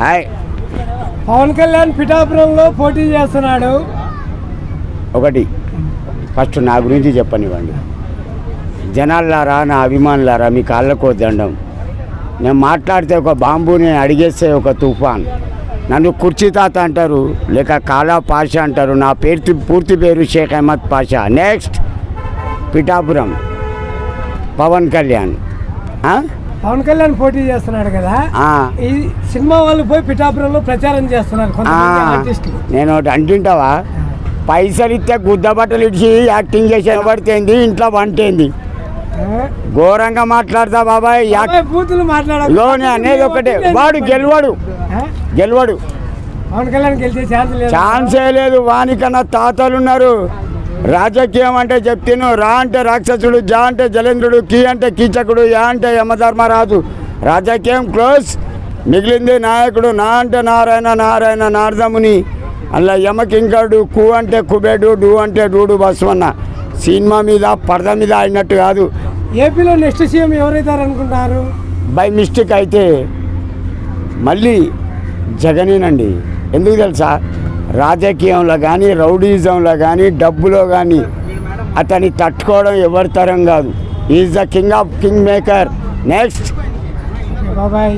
Hi. Pawan Kalyan పిఠాపురంలో పోటీ చేస్తున్నాడు. ఒకటి ఫస్ట్ నా గురించి చెప్పనివ్వండి. జనాలారా నా అభిమానులారా మీ కాళ్ళకో దండం. నేను మాట్లాడితే ఒక బాంబు నేను అడిగేస్తే ఒక తుఫాన్. నన్ను కుర్చీ తాత అంటారు లేక కాలా పాషా అంటారు. నా పేరు పూర్తి పేరు షేక్ అహ్మద్ పాషా. నెక్స్ట్ పిఠాపురం. పవన్ కళ్యాణ్? పవన్ కళ్యాణ్ పోటీ చేస్తున్నాడు కదా. ఈ సినిమా వాళ్ళు పోయి పిఠాపురంలో ప్రచారం చేస్తున్నారు ఆ, కొంతమంది ఆర్టిస్టులు. నేను ఒకటి అంటుంటావా? పైసలు ఇస్తే గుద్ద బట్టలు ఇచ్చి యాక్టింగ్ చేసి పడితేంది ఇంట్లో వంటేంది? ఘోరంగా మాట్లాడతా బాబాయ్ బూతులు మాట్లాడాలి అనేది ఒకటే. వాడు గెలవడు. గెలవడు. పవన్ కళ్యాణ్ గెలిచే ఛాన్స్ ఛాన్సే లేదు. వానికన్నా తాతలు ఉన్నారు. రాజకీయం అంటే చెప్తాను రా అంటే రాక్షసుడు జా అంటే జలేంద్రుడు కీ అంటే కీచకుడు యా అంటే యమధర్మరాజు. రాజకీయం క్లోజ్. మిగిలింది నాయకుడు నా అంటే నారాయణ నారాయణ నారదముని. అలా యమకింకరుడు కు అంటే కుబేడు డు అంటే డూడు బస్వన్న. సినిమా మీద పరద మీద ఆడినట్టు కాదు. ఏపీలో నెక్స్ట్ సీఎం ఎవరైతారు అనుకుంటారు? బై మిస్టేక్ అయితే మళ్ళీ జగనేనండి. ఎందుకు తెలుసా? రాజకీయంలో కానీ రౌడీజంలో కానీ డబ్బులో కానీ అతన్ని తట్టుకోవడం ఎవరి తరం కాదు. Is the king of king maker next బాబాయ్